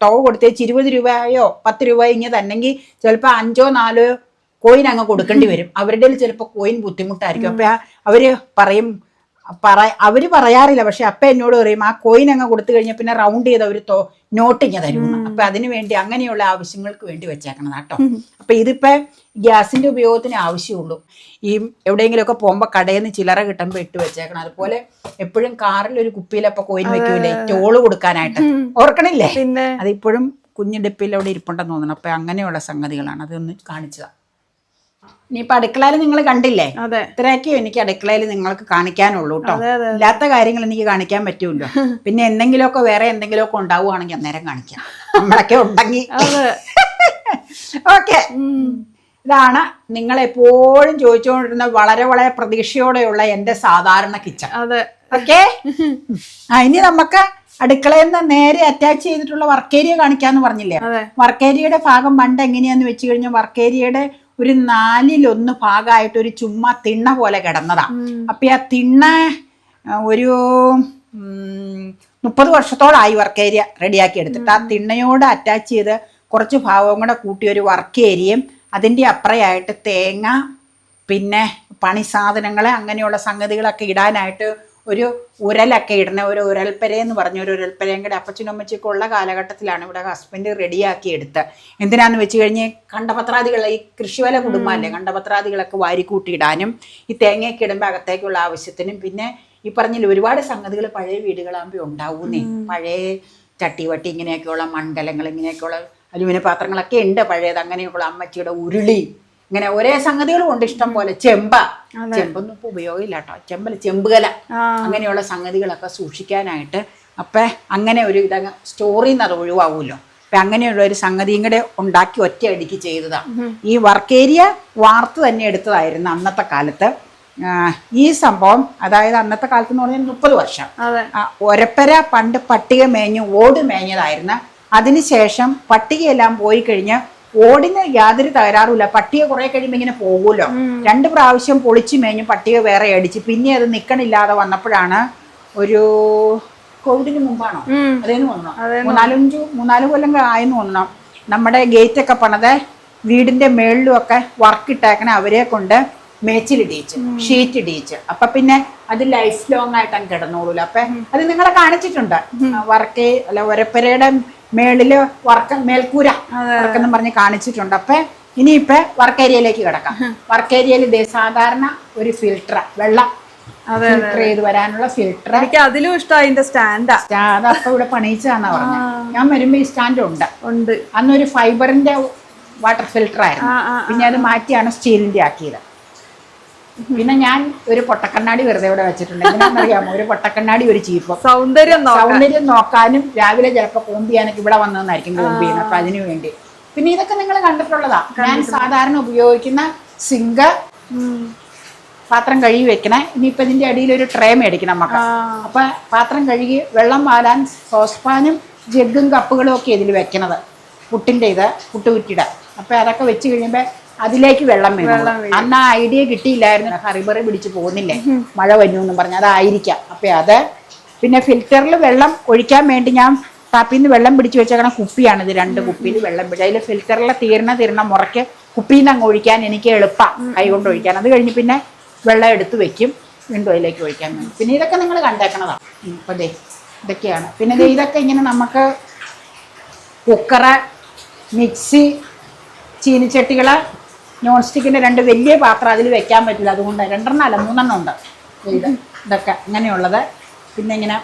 തുക കൊടുത്തേച്ച് ഇരുപത് രൂപയോ പത്ത് രൂപയോ ഇങ്ങനെ തന്നെങ്കിൽ ചിലപ്പോൾ അഞ്ചോ നാലോ കോയിൻ അങ്ങ് കൊടുക്കേണ്ടി വരും. അവരുടെ ചിലപ്പോൾ കോയിൻ ബുദ്ധിമുട്ടായിരിക്കും. അപ്പൊ അവർ പറയും പറ അവർ പറയാറില്ല. പക്ഷെ അപ്പ എന്നോട് പറയും ആ കോയിൻ അങ്ങ് കൊടുത്തു കഴിഞ്ഞാൽ പിന്നെ റൗണ്ട് ചെയ്ത് അവർ തോ നോട്ടിങ് തരും അപ്പൊ അതിനു വേണ്ടി അങ്ങനെയുള്ള ആവശ്യങ്ങൾക്ക് വേണ്ടി വെച്ചേക്കണം കേട്ടോ അപ്പൊ ഇതിപ്പോ ഗ്യാസിന്റെ ഉപയോഗത്തിന് ആവശ്യമുള്ളൂ. ഈ എവിടെയെങ്കിലുമൊക്കെ പോകുമ്പോൾ കടയിൽ നിന്ന് ചില്ലറ കിട്ടുമ്പോൾ ഇട്ട് വെച്ചേക്കണം അതുപോലെ എപ്പോഴും കാറിൽ ഒരു കുപ്പിയിലപ്പോ കോയിൻ വെക്കൂലേ ടോൾ കൊടുക്കാനായിട്ട്. ഓർക്കണില്ലേ? അതിപ്പോഴും കുഞ്ഞിടുപ്പിൽ അവിടെ ഇരിപ്പുണ്ടെന്ന് തോന്നണം. അപ്പൊ അങ്ങനെയുള്ള സംഗതികളാണ്. അതൊന്ന് കാണിച്ചതാ. ഇനിയിപ്പൊ അടുക്കളയിൽ നിങ്ങൾ കണ്ടില്ലേ? അതെ. ഇത്രയൊക്കെ എനിക്ക് അടുക്കളയിൽ നിങ്ങൾക്ക് കാണിക്കാനുള്ളൂ കേട്ടോ. ഇല്ലാത്ത കാര്യങ്ങൾ എനിക്ക് കാണിക്കാൻ പറ്റൂല്ലോ. [LAUGHS] പിന്നെ എന്തെങ്കിലുമൊക്കെ വേറെ എന്തെങ്കിലുമൊക്കെ ഉണ്ടാവുകയാണെങ്കിൽ അന്നേരം കാണിക്കാം. നമ്മളൊക്കെ ഉണ്ടെങ്കിൽ [LAUGHS] ഓക്കെ. ഇതാണ് നിങ്ങൾ എപ്പോഴും ചോദിച്ചുകൊണ്ടിരുന്ന വളരെ വളരെ പ്രതീക്ഷയോടെയുള്ള എന്റെ സാധാരണ കിച്ചൺ. ഓക്കെ? [LAUGHS] ഇനി നമുക്ക് അടുക്കളയിൽ നിന്ന് നേരെ അറ്റാച്ച് ചെയ്തിട്ടുള്ള വർക്ക് ഏരിയ കാണിക്കാന്ന് പറഞ്ഞില്ലേ? വർക്ക് ഏരിയയുടെ ഭാഗം പണ്ട് എങ്ങനെയാന്ന് വെച്ച് കഴിഞ്ഞാൽ വർക്ക് ഏരിയയുടെ ഒരു നാലിലൊന്ന് ഭാഗമായിട്ട് ഒരു ചുമ്മാ തിണ്ണ പോലെ കിടന്നതാ. അപ്പൊ ആ തിണ്ണ ഒരു മുപ്പത് വർഷത്തോളായി വർക്ക് ഏരിയ റെഡിയാക്കി എടുത്തിട്ട്. ആ തിണ്ണയോട് അറ്റാച്ച് ചെയ്ത് കുറച്ച് ഭാഗവും കൂടെ കൂട്ടി ഒരു വർക്ക് ഏരിയയും അതിന്റെ അപ്പുറയായിട്ട് തേങ്ങ പിന്നെ പണി സാധനങ്ങൾ അങ്ങനെയുള്ള സംഗതികളൊക്കെ ഇടാനായിട്ട് ഒരു ഉരലൊക്കെ ഇടണ ഒരു ഉരൽപ്പര എന്ന് പറഞ്ഞ ഒരു ഉരൽപ്പരയും കൂടെ അപ്പച്ചനും അമ്മച്ചിക്കും ഉള്ള കാലഘട്ടത്തിലാണ് ഇവിടെ ഹസ്ബൻഡ് റെഡിയാക്കി എടുത്ത് എന്തിനാന്ന് വെച്ച് കഴിഞ്ഞ് കണ്ടപത്രാദികൾ ഈ കൃഷിവല കുടുംബമല്ലേ കണ്ടപത്രാദികളൊക്കെ വാരിക്കൂട്ടിയിടാനും ഈ തേങ്ങയൊക്കെ ഇടുമ്പോൾ അകത്തേക്കുള്ള ആവശ്യത്തിനും പിന്നെ ഈ പറഞ്ഞില്ല ഒരുപാട് സംഗതികൾ പഴയ വീടുകളാകുമ്പോൾ ഉണ്ടാവുന്നേ. പഴയ ചട്ടിവട്ടി ഇങ്ങനെയൊക്കെയുള്ള മണ്ഡലങ്ങൾ ഇങ്ങനെയൊക്കെയുള്ള അലുമിനിയ പാത്രങ്ങളൊക്കെ ഉണ്ട് പഴയത്. അങ്ങനെയൊക്കെയുള്ള അമ്മച്ചിയുടെ ഉരുളി ഇങ്ങനെ ഒരേ സംഗതികളും ഉണ്ട്. ഇഷ്ടം പോലെ ചെമ്പ. ചെമ്പൊന്നും ഇപ്പൊ ഉപയോഗമില്ല കേട്ടോ ചെമ്പൽ ചെമ്പുകല. അങ്ങനെയുള്ള സംഗതികളൊക്കെ സൂക്ഷിക്കാനായിട്ട് അപ്പൊ അങ്ങനെ ഒരു ഇതങ്ങ് സ്റ്റോറിൽ നിന്ന് അത് ഒഴിവാകുമല്ലോ അപ്പൊ അങ്ങനെയുള്ള ഒരു സംഗതിയും കൂടെ ഉണ്ടാക്കി ഒറ്റയടിക്ക് ചെയ്തതാ. ഈ വർക്ക് ഏരിയ വാർത്ത് തന്നെ എടുത്തതായിരുന്നു അന്നത്തെ കാലത്ത്. ഈ സംഭവം അതായത് അന്നത്തെ കാലത്ത് എന്ന് പറഞ്ഞാൽ മുപ്പത് വർഷം. ഒരപ്പര പണ്ട് പട്ടിക മേഞ്ഞു ഓട് മേഞ്ഞതായിരുന്നു. അതിനുശേഷം പട്ടികയെല്ലാം പോയി കഴിഞ്ഞ് ഓടിന് യാതൊരു തകരാറുമില്ല. പട്ടിയെ കുറെ കഴിയുമ്പോൾ ഇങ്ങനെ പോകുമല്ലോ. രണ്ട് പ്രാവശ്യം പൊളിച്ചു മേഞ്ഞു പട്ടിയെ വേറെ അടിച്ച്. പിന്നെ അത് നിക്കണില്ലാതെ വന്നപ്പോഴാണ് ഒരു കോവിഡിന് മുമ്പാണോ. അതേന്ന് തോന്നണം? മൂന്നാലഞ്ചു മൂന്നാൽ കൊല്ലം ആയെന്ന് തോന്നണം. നമ്മുടെ ഗേറ്റ് ഒക്കെ പണത് വീടിന്റെ മേളിലും ഒക്കെ വർക്ക് ഇട്ടേക്കണ അവരെ കൊണ്ട് മേച്ചിലിടിയിച്ച് ഷീറ്റ് ഇടിയിച്ച്. അപ്പൊ പിന്നെ അത് ലൈഫ് ലോങ് ആയിട്ട് അങ്ങ് കിടന്നോളൂല. അപ്പൊ അത് നിങ്ങളെ കാണിച്ചിട്ടുണ്ട്. വർക്ക് അല്ല ഒരപ്പരയുടെ മേളിൽ വർക്ക് മേൽക്കൂര വർക്കെന്ന് പറഞ്ഞ് കാണിച്ചിട്ടുണ്ട്. അപ്പൊ ഇനിയിപ്പൊ വർക്ക് ഏരിയയിലേക്ക് കിടക്കാം. വർക്ക് ഏരിയയിൽ ഇതേ സാധാരണ ഒരു ഫിൽട്ടർ വെള്ളം ഫിൽട്ടർ ചെയ്ത് വരാനുള്ള ഫിൽട്ടർ എനിക്ക് അതിലും ഇഷ്ടം അതിന്റെ സ്റ്റാൻഡാ. സ്റ്റാൻഡ് അപ്പൊ ഇവിടെ പണിയിച്ചാന്നാ പറഞ്ഞത് ഞാൻ വരുമ്പോ ഈ സ്റ്റാൻഡ് ഉണ്ട്. ഉണ്ട്. അന്നൊരു ഫൈബറിന്റെ വാട്ടർ ഫിൽട്ടർ ആയിരുന്നു. പിന്നെ അത് മാറ്റിയാണ് സ്റ്റീലിന്റെ ആക്കിയത്. പിന്നെ ഞാൻ ഒരു പൊട്ടക്കണ്ണാടി വെറുതെ ഇവിടെ വെച്ചിട്ടുണ്ട്. എന്തിനാണെന്നറിയാമോ ഒരു പൊട്ടക്കണ്ണാടി ഒരു ചീപ്പ്. സൗന്ദര്യം സൗന്ദര്യം നോക്കാനും രാവിലെ ചിലപ്പോൾ കോമ്പ് ചെയ്യാനൊക്കെ ഇവിടെ വന്നതെന്നായിരിക്കും കോമ്പ് ചെയ്യുന്നത്. അപ്പൊ അതിനു വേണ്ടി. പിന്നെ ഇതൊക്കെ നിങ്ങൾ കണ്ടിട്ടുള്ളതാ. ഞാൻ സാധാരണ ഉപയോഗിക്കുന്ന സിങ്ക്. പാത്രം കഴുകി വെക്കണേ. ഇനിയിപ്പൊ ഇതിന്റെ അടിയിൽ ഒരു ട്രേ മേടിക്കണം നമുക്ക്. അപ്പൊ പാത്രം കഴുകി വെള്ളം വാലാൻ സോസ്പാനും ജഗ്ഗും കപ്പുകളും ഒക്കെ ഇതിൽ വെക്കണത്. പുട്ടിന്റെ ഇത് പുട്ടുകുറ്റിയുടെ അപ്പൊ അതൊക്കെ വെച്ച് കഴിയുമ്പോ അതിലേക്ക് വെള്ളം വേണം. അന്ന് ആ ഐഡിയ കിട്ടിയില്ലായിരുന്നു. ഹറിബറി പിടിച്ച് പോകുന്നില്ലേ? മഴ വന്നു എന്ന് പറഞ്ഞു അതായിരിക്കാം അപ്പൊ അത് പിന്നെ ഫിൽറ്ററിൽ വെള്ളം ഒഴിക്കാൻ വേണ്ടി ഞാൻ ടാപ്പിൽ നിന്ന് വെള്ളം പിടിച്ച് വെച്ചേക്കണ കുപ്പിയാണ് ഇത് രണ്ട് കുപ്പിയിൽ വെള്ളം പിടിച്ച്. അതിൽ ഫിൽറ്ററിൽ തീരണ തീരണ മുറയ്ക്ക് കുപ്പിയിൽ നിന്ന് അങ്ങ് ഒഴിക്കാൻ എനിക്ക് എളുപ്പമാണ് കൈ കൊണ്ട് ഒഴിക്കാൻ. അത് കഴിഞ്ഞ് പിന്നെ വെള്ളം എടുത്ത് വെക്കും. വീണ്ടും അതിലേക്ക് ഒഴിക്കാൻ വേണ്ടി. പിന്നെ ഇതൊക്കെ നിങ്ങൾ കണ്ടേക്കണതാണ് ഇപ്പൊ ദേ ഇതൊക്കെയാണ്. പിന്നെ ദേ ഇതൊക്കെ ഇങ്ങനെ നമുക്ക് കുക്കറ് മിക്സി ചീനിച്ചട്ടികൾ നോൺ സ്റ്റിക്കിന്റെ രണ്ട് വലിയ പാത്രം അതിൽ വെക്കാൻ പറ്റില്ല. അതുകൊണ്ട് രണ്ടെണ്ണം അല്ല മൂന്നെണ്ണം ഉണ്ട് ഇത് ഇതൊക്കെ ഇങ്ങനെയുള്ളത്. പിന്നെ ഇങ്ങനെ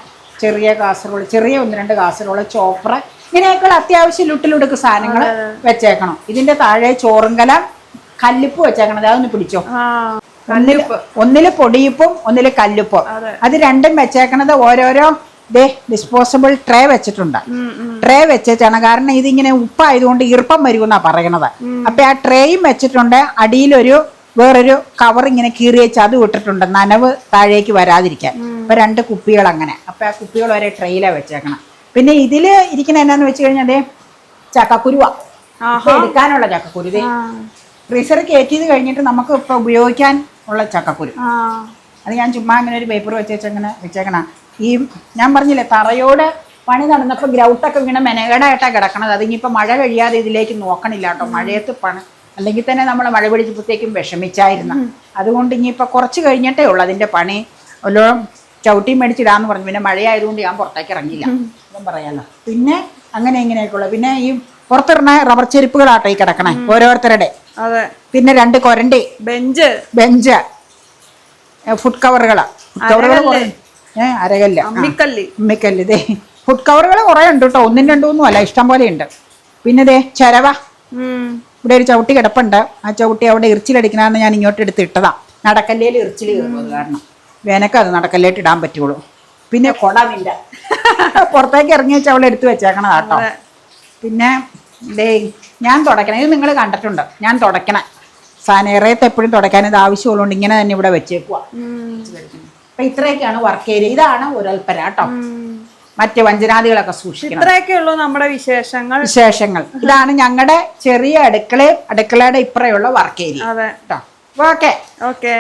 ചെറിയ കാസറോൾ ചെറിയ ഒന്ന് രണ്ട് കാസറോൾ ചോപ്പർ ഇങ്ങനെയൊക്കെയുള്ള അത്യാവശ്യം ലുട്ടിലുടുക്ക് സാധനങ്ങൾ വെച്ചേക്കണം. ഇതിന്റെ താഴെ ചോറുങ്കല കല്ലുപ്പ് വെച്ചേക്കണം. അതൊന്ന് പിടിച്ചോ. ഒന്നിൽ ഒന്നിൽ പൊടിയിപ്പും ഒന്നിൽ കല്ലുപ്പും. അത് രണ്ടും വെച്ചേക്കണത് ഓരോരോ ദേ ഡിസ്പോസിബിൾ ട്രേ വെച്ചിട്ടുണ്ട്. ട്രേ വെച്ചിട്ടാണ്. കാരണം ഇതിങ്ങനെ ഉപ്പായതുകൊണ്ട് ഈർപ്പം വരുമെന്നാ പറയണത്. അപ്പൊ ആ ട്രേയും വെച്ചിട്ടുണ്ട്. അടിയിലൊരു വേറൊരു കവർ ഇങ്ങനെ കീറി വെച്ച് അത് വിട്ടിട്ടുണ്ട്. നനവ് താഴേക്ക് വരാതിരിക്കാൻ. അപ്പൊ രണ്ട് കുപ്പികൾ അങ്ങനെ അപ്പൊ ആ കുപ്പികൾ വരെ ട്രേയിലാ വെച്ചേക്കണം. പിന്നെ ഇതിൽ ഇരിക്കുന്ന എന്നാന്ന് വെച്ച് കഴിഞ്ഞാൽ അതേ ചക്കക്കുരുവാ. എടുക്കാനുള്ള ചക്കക്കുരു ഫ്രീസർ കയറ്റിയത് കഴിഞ്ഞിട്ട് നമുക്ക് ഇപ്പൊ ഉപയോഗിക്കാൻ ഉള്ള ചക്കക്കുരു. അത് ഞാൻ ചുമ്മാ അങ്ങനെ ഒരു പേപ്പർ വെച്ചേച്ചങ്ങനെ വെച്ചേക്കണ. ഈ ഞാൻ പറഞ്ഞില്ലേ തറയോട് പണി നടന്നപ്പോൾ ഗ്രൗട്ടൊക്കെ ഇങ്ങനെ മെനകേടായിട്ടാണ് കിടക്കണത്. അതിനിപ്പോൾ മഴ കഴിയാതെ ഇതിലേക്ക് നോക്കണില്ല കേട്ടോ. മഴയത്ത് പണി അല്ലെങ്കിൽ തന്നെ നമ്മൾ മഴ പിടിച്ചപ്പോഴത്തേക്കും വിഷമിച്ചായിരുന്നു. അതുകൊണ്ട് ഇനിയിപ്പോൾ കുറച്ച് കഴിഞ്ഞിട്ടേ ഉള്ളൂ അതിന്റെ പണി. ഓരോ ചവിട്ടി മേടിച്ചിടാന്ന് പറഞ്ഞു. പിന്നെ മഴയായതുകൊണ്ട് ഞാൻ പുറത്തേക്ക് ഇറങ്ങില്ല അതും പറയാമല്ലോ പിന്നെ അങ്ങനെ ഇങ്ങനെയൊക്കെയുള്ള. പിന്നെ ഈ പുറത്തിറണ റബ്ബർ ചെരുപ്പുകളാട്ടോ ഈ കിടക്കണേ ഓരോരുത്തരുടെ. അതെ. പിന്നെ രണ്ട് കൊരണ്ടി. ബെഞ്ച്. ബെഞ്ച്. ഫുഡ് കവറുകളാണ് ഫുഡ് കവറുകൾ കുറേ ഏ അരകല്ല്. അമ്മിക്കല്ല്. അമ്മിക്കല്ലി. ഉമ്മക്കല്ല് ഇതേ ഫുഡ് കവറുകൾ കുറെ ഉണ്ട് കേട്ടോ ഒന്നും രണ്ടും ഒന്നും അല്ല ഇഷ്ടം പോലെ ഉണ്ട്. പിന്നെ ദേ ചരവ. ഇവിടെ ഒരു ചവിട്ടി കിടപ്പുണ്ട്. ആ ചവിട്ടി അവിടെ ഇറിച്ചിലടിക്കണമെന്ന് ഞാൻ ഇങ്ങോട്ട് എടുത്ത് ഇട്ടതാ. നടക്കല്ലേൽ ഇറിച്ചിൽ കയറുന്നത് കാരണം. വേനക്ക അത് നടക്കല്ലേട്ട് ഇടാൻ പറ്റുള്ളൂ. പിന്നെ കൊടമില്ല [LAUGHS] പുറത്തേക്ക് ഇറങ്ങി വെച്ച് അവളെ എടുത്ത് വെച്ചേക്കണം കേട്ടോ പിന്നെ ദേ ഞാൻ തുടക്കണം. ഇത് നിങ്ങൾ കണ്ടിട്ടുണ്ട്. ഞാൻ തുടയ്ക്കണം സാനേറയത്ത് എപ്പോഴും തുടക്കാൻ ഇത് ആവശ്യമുള്ളതുകൊണ്ട് ഇങ്ങനെ തന്നെ ഇവിടെ വെച്ചേക്കുക. അപ്പൊ ഇത്രയൊക്കെയാണ് വർക്ക് ഏരിയ ഇതാണ് ഒരൽപ്പര കേട്ടോ. മറ്റ് വഞ്ചനാദികളൊക്കെ സൂക്ഷിക്കണം. ഇത്രയൊക്കെ ഉള്ളൂ നമ്മുടെ വിശേഷങ്ങൾ. വിശേഷങ്ങൾ. ഇതാണ് ഞങ്ങളുടെ ചെറിയ അടുക്കളയും അടുക്കളയുടെ ഇപ്പറയുള്ള വർക്ക് ഏരിയ കേട്ടോ. Okay okay